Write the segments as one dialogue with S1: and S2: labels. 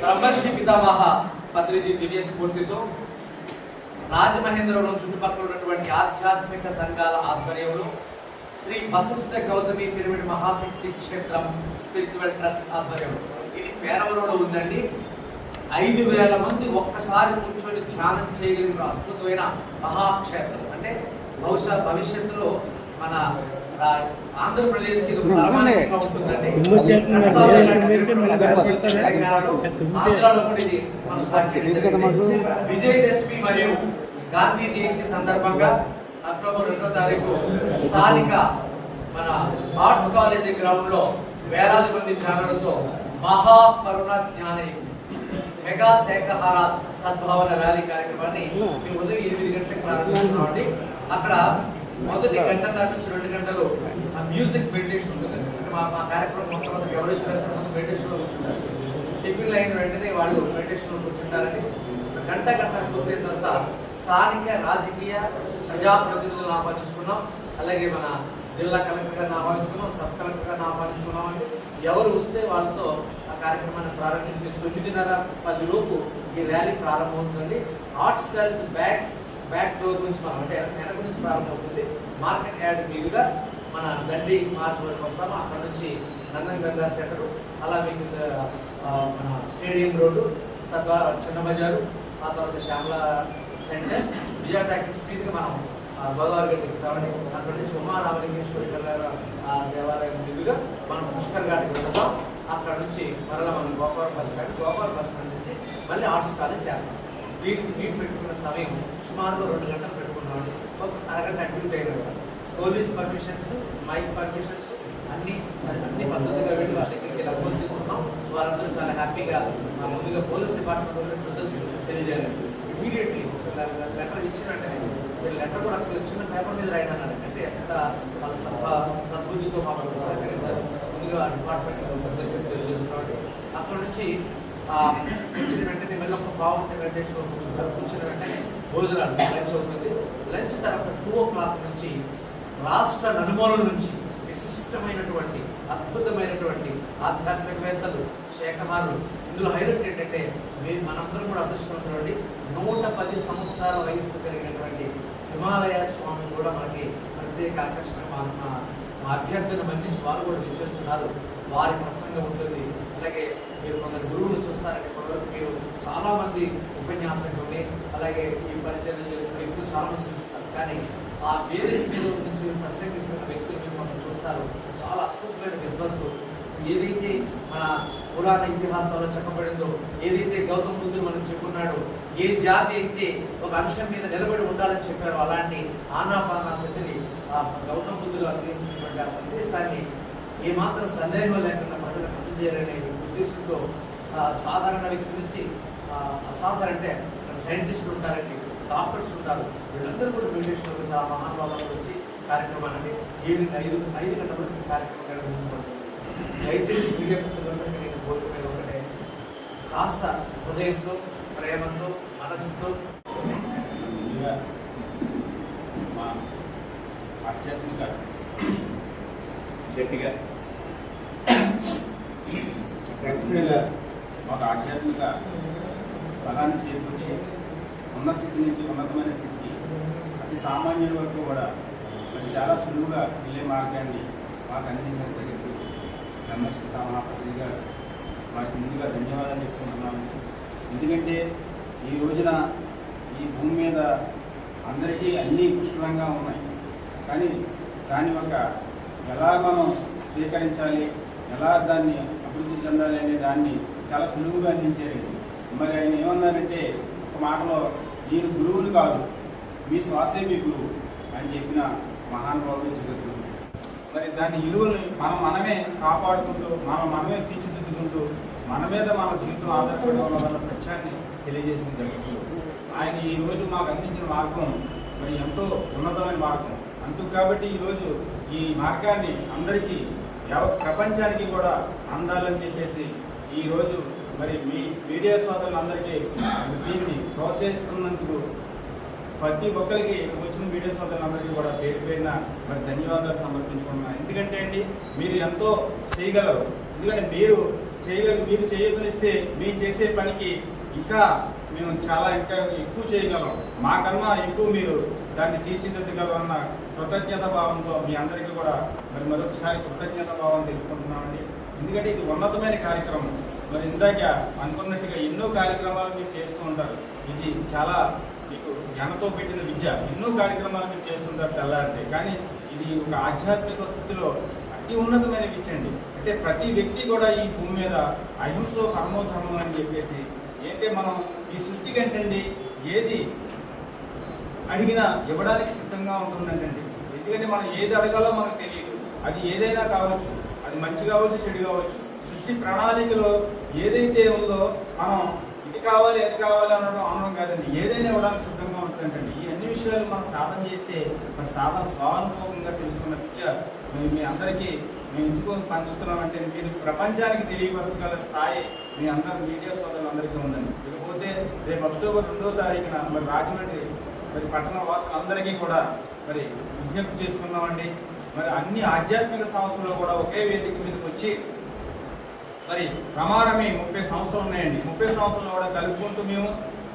S1: బ్రహ్మర్షి పితామహ పత్రిజీ దివ్య స్ఫూర్తితో రాజమహేంద్రవరం చుట్టుపక్కల ఉన్నటువంటి ఆధ్యాత్మిక సంఘాల ఆధ్వర్యంలో Shri Vasishta Gautami pyramid Mahashakti Kshetram spiritual trust ఆధ్వర్యంలో. ఇది పేరవరంలో ఉందండి. ఐదు వేల మంది ఒక్కసారి కూర్చొని ధ్యానం చేయగలిగిన అద్భుతమైన మహాక్షేత్రం. అంటే బహుశా భవిష్యత్తులో మన ఆంధ్రప్రదేశ్కి ఒక ఉంటుందండి. ఆంధ్రాలో కూడా ఇది మనం విజయదశమి మరియు గాంధీ జయంతి సందర్భంగా అక్టోబర్ రెండో తారీఖు స్థానిక మన ఆర్ట్స్ కాలేజీ గ్రౌండ్లో వేలాది మంది ధ్యానులతో మహాకరుణ జ్ఞాన మెగా శాఖహార సద్భావన ర్యాలీ కార్యక్రమాన్ని మేము ఉదయం ఎనిమిది గంటలకు ప్రారంభిస్తున్నామండి. అక్కడ మొదటి గంటన్నర నుంచి రెండు గంటలు ఆ మ్యూజిక్ మెడిటేషన్ ఉంటుంది. అంటే మా మా కార్యక్రమం మొత్తం ఎవరు వచ్చినా మెడిటేషన్లో కూర్చుంటారు. టిఫిన్ అయిన వెంటనే వాళ్ళు మెడిటేషన్లో కూర్చుంటారని గంట గంట పూర్తయిన తర్వాత స్థానిక రాజకీయ ప్రజాప్రతినిధులను ఆహ్వానించుకున్నాం. అలాగే మన జిల్లా కలెక్టర్ గారిని ఆహ్వానించుకున్నాం సబ్ కలెక్టర్ గారిని ఆహ్వానించుకున్నాం అంటే ఎవరు వస్తే వాళ్ళతో ఆ కార్యక్రమాన్ని ప్రారంభించి తొమ్మిదిన్నర పది లోపు ఈ ర్యాలీ ప్రారంభమవుతుంది arts college back back door నుంచి మనం అంటే వెనక నుంచి ప్రారంభమవుతుంది. మార్కెట్ యార్డ్ మీదుగా మన దండి మార్చ్ వరకు వస్తాము. అక్కడ నుంచి నందన్ గంగా సెంటర్ అలా మీకు మన స్టేడియం రోడ్డు తద్వారా చిన్న బజారు ఆ తర్వాత శ్యామల సెంటర్ విజయ టాకీస్ మీదుగా మనం గోదావరి గడ్డి కాబట్టి అక్కడ నుంచి ఉమారామలింగేశ్వరి కళ్యాణ ఆ దేవాలయం మీదుగా మనం పుష్కర్ ఘాట్కి వెళ్తాం. అక్కడ నుంచి మరలా మనం Gopala bus stand Gopala bus stand నుంచి మళ్ళీ ఆర్ట్స్ కాలేజ్ చేస్తాం వీటికి మీరు పెట్టుకున్న సమయం సుమారుగా రెండు గంటలు పెట్టుకున్నామండి ఒక అరగంట అడ్మిట్ అయిన పోలీస్ పర్మిషన్స్ మైక్ పర్మిషన్స్ అన్ని అన్ని పద్ధతిగా వెళ్ళి వాళ్ళ దగ్గరికి ఇలా ఫోన్ తీసుకున్నాం వారందరూ చాలా హ్యాపీగా ముందుగా పోలీస్ డిపార్ట్మెంట్ కూడా కృతజ్ఞతలు తెలియజేయాలండి ఇమీడియట్లీ లెటర్ ఇచ్చినట్టే మీరు లెటర్ కూడా అక్కడ చిన్న పేపర్ మీద రాయడం అన్నారు. అంటే ఎంత వాళ్ళ సభ సద్బుద్ధితో మాకు సహకరించారు. ముందుగా డిపార్ట్మెంట్ కృతజ్ఞత తెలియజేస్తున్నాం అక్కడ నుంచి కూర్చుని వెంటనే మళ్ళీ ఒక బాగుంటే వెంటేషన్ కూర్చుంటారు కూర్చున్న వెంటనే భోజనాలు లంచ్ అవుతుంది లంచ్ తర్వాత టూ ఓ క్లాక్ నుంచి రాష్ట్ర నలుమూలల నుంచి విశిష్టమైనటువంటి అద్భుతమైనటువంటి ఆధ్యాత్మికవేత్తలు శాఖహారులు. ఇందులో హైలైట్ ఏంటంటే మేము మనందరం కూడా అదృష్టవంతులండి నూట పది సంవత్సరాల వయస్సు కలిగినటువంటి హిమాలయ స్వామి కూడా మనకి ప్రత్యేక ఆకర్షణ మా మా- అభ్యర్థిని మన్నించి వారు కూడా విచ్చేస్తున్నారు. వారి ప్రసంగం ఉంటుంది. అలాగే మీరు కొందరు గురువులు చూస్తారంటే ఇప్పటివరకు మీరు చాలామంది ఉపన్యాసకుల్ని అలాగే ఈ పరిచయం చేస్తున్న వ్యక్తులు చాలామంది చూస్తున్నారు కానీ ఆ వేరే మీద నుంచి ప్రసంగిస్తున్న వ్యక్తులు మీరు మనం చూస్తారు. చాలా అద్భుతమైన విద్వత్తులు ఏదైతే మన పురాణ ఇతిహాసాల్లో చెప్పబడిందో ఏదైతే గౌతమ బుద్ధుడు మనం చెప్పున్నాడో ఏ జాతి అయితే ఒక అంశం మీద నిలబడి ఉండాలని చెప్పారో అలాంటి ఆనాపానా శక్తిని ఆ గౌతమ బుద్ధులు అందించినటువంటి ఆ సందేశాన్ని ఏమాత్రం సందేహం లేకుండా ప్రజలకు అందజేయాలనే ఉద్దేశంతో ఆ, సాధారణ వ్యక్తి నుంచి అసాధారణ అంటే సైంటిస్టులు ఉంటారండి డాక్టర్స్ ఉంటారు. వీళ్ళందరూ కూడా మెడిటేషన్లో చాలా మహానుభావాలు వచ్చి కార్యక్రమాన్ని ఈవినింగ్ ఐదు ఐదు గంటల వరకు కార్యక్రమం నిర్వహించబడుతుంది దయచేసి మీడియా ప్రజలందరికీ నేను కోరుకునేది ఒకటే కాస్త హృదయంతో ప్రేమతో మనసుతో.
S2: మా ఆధ్యాత్మిక గట్టిగా ఒక ఆధ్యాత్మిక బలాన్ని చేకూర్చి ఉన్న స్థితి నుంచి ఉన్నతమైన స్థితికి అతి సామాన్యుల వరకు కూడా మరి చాలా సులువుగా వెళ్ళే మార్గాన్ని మాకు అందించడం జరిగింది. బ్రహ్మశ్రీ మహాపతి గారు వారికి ముందుగా ధన్యవాదాలు చెప్పుకుంటున్నాము ఎందుకంటే ఈ రోజున ఈ భూమి మీద అందరికీ అన్నీ పుష్కలంగా ఉన్నాయి. కానీ దాని ఒక ఎలా మనం స్వీకరించాలి ఎలా దాన్ని అభివృద్ధి చెందాలి అనే దాన్ని చాలా సులువుగా అందించారండి. మరి ఆయన ఏమన్నారంటే ఒక మాటలో నేను గురువుని కాదు. మీ శ్వాసే మీ గురువు అని చెప్పిన మహానుభావుడు జగద్గురు మరి దాని విలువని మనం మనమే కాపాడుకుంటూ మనం మనమే తీర్చిదిద్దుకుంటూ మన మీద మన జీవితం ఆధారపడడం వల్ల సత్యాన్ని తెలియజేసిన జగద్గురు ఆయన ఈ రోజు మాకు అందించిన మార్గం మరి ఎంతో ఉన్నతమైన మార్గం. అందుకు కాబట్టి ఈరోజు ఈ మార్గాన్ని అందరికీ యావత్ ప్రపంచానికి కూడా అందాలని చెప్పేసి ఈరోజు మరి మీ మీడియా సోదరులందరికీ దీన్ని ప్రోత్సహిస్తున్నందుకు ప్రతి ఒక్కరికి వచ్చిన మీడియా సోదరులందరికీ కూడా పేరు పేరిన మరి ధన్యవాదాలు సమర్పించుకుంటున్నాను. ఎందుకంటే అండి మీరు ఎంతో చేయగలరు. ఎందుకంటే మీరు చేయగలరు మీరు చేయగలిస్తే మీ చేసే పనికి ఇంకా మేము చాలా ఇంకా ఎక్కువ చేయగలం. మాకన్నా ఎక్కువ మీరు దాన్ని తీర్చిదిద్దగలరన్న కృతజ్ఞత భావంతో మీ అందరికీ కూడా మరి మరొకసారి కృతజ్ఞత భావం తెలుపుకుంటున్నామండి. ఎందుకంటే ఇది ఉన్నతమైన కార్యక్రమం. మరి ఇందాక అనుకున్నట్టుగా ఎన్నో కార్యక్రమాలు మీరు చేస్తూ ఉంటారు. ఇది చాలా మీకు జ్ఞానతో పెట్టిన విద్య. ఎన్నో కార్యక్రమాలు మీరు చేస్తుంటారు తెల్లారంటే కానీ ఇది ఒక ఆధ్యాత్మిక స్థితిలో అతి ఉన్నతమైన విద్య అండి. అయితే ప్రతి వ్యక్తి కూడా ఈ భూమి మీద అహింసో పరమో ధర్మం అని చెప్పేసి ఏంటంటే మనం ఈ సృష్టి కంటండి ఏది అడిగినా ఇవ్వడానికి సిద్ధంగా ఉంటుందంటండి. ఎందుకంటే మనం ఏది అడగాలో మనకు తెలియదు. అది ఏదైనా కావచ్చు. అది మంచి కావచ్చు చెడు కావచ్చు. సృష్టి ప్రణాళికలో ఏదైతే ఉందో మనం ఇది కావాలి అది కావాలి అనడం అనడం కాదండి. ఏదైనా ఇవ్వడానికి సిద్ధంగా ఉంటుందంటండి. ఈ అన్ని విషయాలు మనం సాధన చేస్తే మన సాధన స్వానుభవంగా తెలుసుకున్న విద్య మేము మీ అందరికీ మేము ఎందుకు పంచుతున్నామంటే మీరు ప్రపంచానికి తెలియపరచగల స్థాయి మీ అందరి మీడియా సోదరులందరికీ ఉందండి. ఇకపోతే రేపు అక్టోబర్ రెండో తారీఖున మరి రాజమండ్రి మరి పట్టణ వాసులందరికీ కూడా మరి విజ్ఞప్తి చేసుకున్నామండి మరి అన్ని ఆధ్యాత్మిక సంస్థలు కూడా ఒకే వేదిక మీదకి వచ్చి మరి ప్రమాణమే ముప్పై సంవత్సరాలు ఉన్నాయండి. ముప్పై సంవత్సరాలు కూడా కలుపుకుంటూ మేము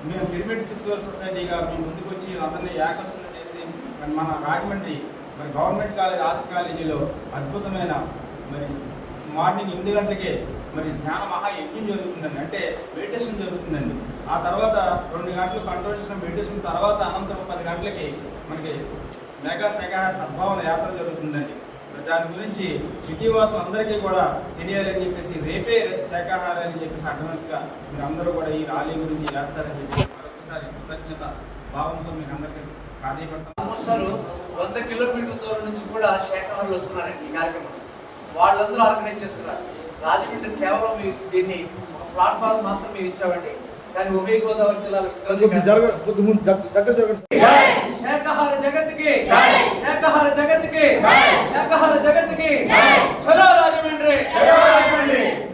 S2: మేము పిరమిడ్ సిక్స్వర్ సొసైటీగా మేము ముందుకు వచ్చి వీళ్ళందరినీ ఏకస్తులు చేసి మరి మన రాజమండ్రి మరి గవర్నమెంట్ కాలేజ్ ఆర్ట్స్ కాలేజీలో అద్భుతమైన మరి మార్నింగ్ ఎనిమిది గంటలకే మరి ధ్యాన మహాయజ్ఞం జరుగుతుందండి. అంటే మెడిటేషన్ జరుగుతుందండి. ఆ తర్వాత రెండు గంటలు కంట్రోల్ చేసిన మెడిటేషన్ తర్వాత అనంతరం పది గంటలకి మనకి మెగా శాఖ సద్భావన యాత్ర జరుగుతుందండి. దాని గురించి సిటీ వాసులందరికీ కూడా తెలియాలని చెప్పేసి రేపే శాఖాహారం అని చెప్పేసి అడ్వాన్స్గా మీరు అందరూ కూడా ఈ ర్యాలీ గురించి చేస్తారని చెప్పి మరొకసారి కృతజ్ఞత భావంతో మీకు అందరికీ ప్రాధాన్యపడతాం.
S1: ఆల్మోస్ట్ వంద కిలోమీటర్ల దూరం నుంచి కూడా శాఖాహారులు వస్తున్నారండి ఈ కార్యక్రమం. వాళ్ళందరూ ఆర్గనైజ్ చేస్తున్నారు. రాజమండ్రి కేవలం దీన్ని ఒక ప్లాట్ఫామ్ మాత్రం మేము ఇచ్చామండి. కానీ ఉభయ గోదావరి జిల్లాలో శాఖాహార జగత్కి శాకాహార జగత్కి. శాకాహార జగత్కి. చలో రాజమండ్రి. చలో రాజమండ్రి.